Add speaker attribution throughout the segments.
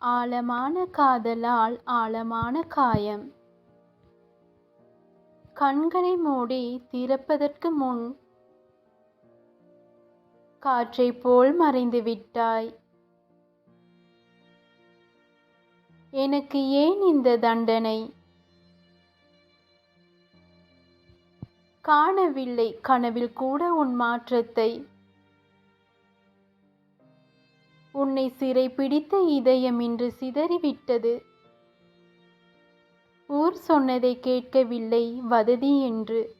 Speaker 1: ஆழமான காதலால் ஆழமான காயம். கண்களை மூடி திறப்பதற்கு முன் காற்றைப் போல் மறைந்து விட்டாய். எனக்கு ஏன் இந்த தண்டனை? காணவில்லை கனவில் கூட உன் மாற்றத்தை. உன்னை சிறை பிடித்த இதயம் இன்று சிதறிவிட்டது. ஊர் சொன்னதை கேட்கவில்லை வததி என்று.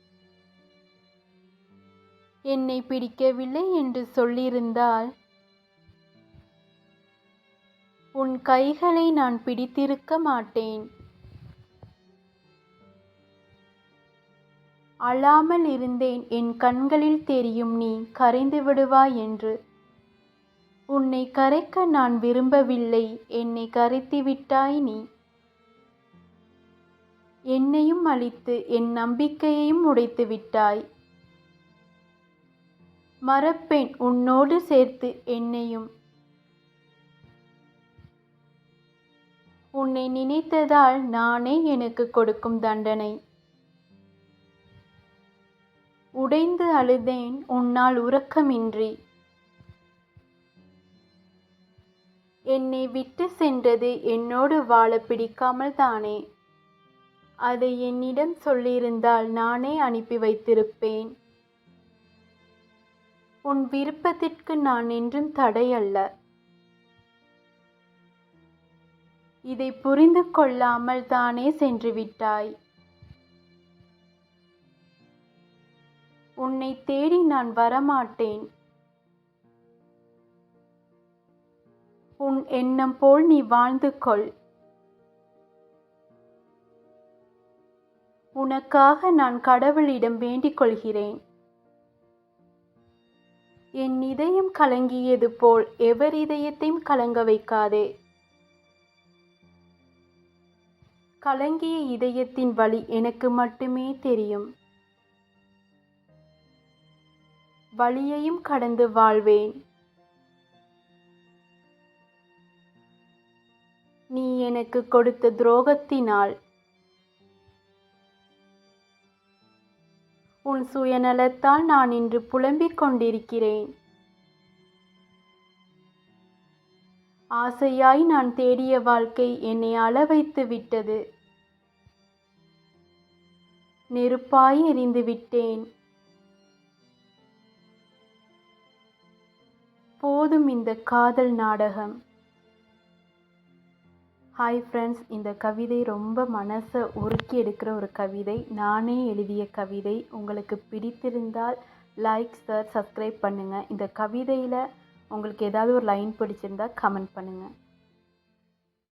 Speaker 1: என்னை பிடிக்கவில்லை என்று சொல்லியிருந்தால் உன் கைகளை நான் பிடித்திருக்க மாட்டேன். அழாமல் இருந்தேன் என் கண்களில் தெரியும் நீ கரைந்து விடுவாய் என்று. உன்னை கரைக்க நான் விரும்பவில்லை. என்னை கரைத்து விட்டாய் நீ. என்னையும் அழித்து என் நம்பிக்கையையும் உடைத்து விட்டாய். மறப்பேன் உன்னோடு சேர்த்து என்னையும். உன்னை நினைத்ததால் நானே எனக்கு கொடுக்கும் தண்டனை. உடைந்து அழுதேன் உன்னால் உறக்கமின்றி. என்னை விட்டு சென்றது என்னோடு வாழ பிடிக்காமல் தானே அதை என்னிடம் சொல்லியிருந்தால் நானே அனுப்பி வைத்திருப்பேன். உன் விருப்பத்திற்கு நான் என்றும் தடையல்ல. இதை புரிந்து கொள்ளாமல் தானே சென்று விட்டாய். உன்னை தேடி நான் வரமாட்டேன். உன் எண்ணம் போல் நீ வாழ்ந்து கொள். உனக்காக நான் கடவுளிடம் வேண்டிக் கொள்கிறேன். என் இதயம் கலங்கியது போல் எவர் இதயத்தையும் கலங்க வைக்காதே. கலங்கிய இதயத்தின் வழி எனக்கு மட்டுமே தெரியும். வழியையும் கடந்து வாழ்வேன். எனக்கு கொடுத்த துரோகத்தினால் உன் சுயநலத்தால் நான் இன்று புலம்பிக் கொண்டிருக்கிறேன். ஆசையாய் நான் தேடிய வாழ்க்கை என்னை அளவைத்து விட்டது. நெருப்பாய் எரிந்து விட்டேன். போதும் இந்த காதல் நாடகம். ஹாய் ஃப்ரெண்ட்ஸ் இந்த கவிதை ரொம்ப மனசை உருக்கி எடுக்கிற ஒரு கவிதை. நானே எழுதிய கவிதை. உங்களுக்கு பிடித்திருந்தால் லைக் சார் சப்ஸ்கிரைப் பண்ணுங்கள் இந்த கவிதையில் உங்களுக்கு ஏதாவது ஒரு லைன் பிடிச்சிருந்தா கமெண்ட் பண்ணுங்கள்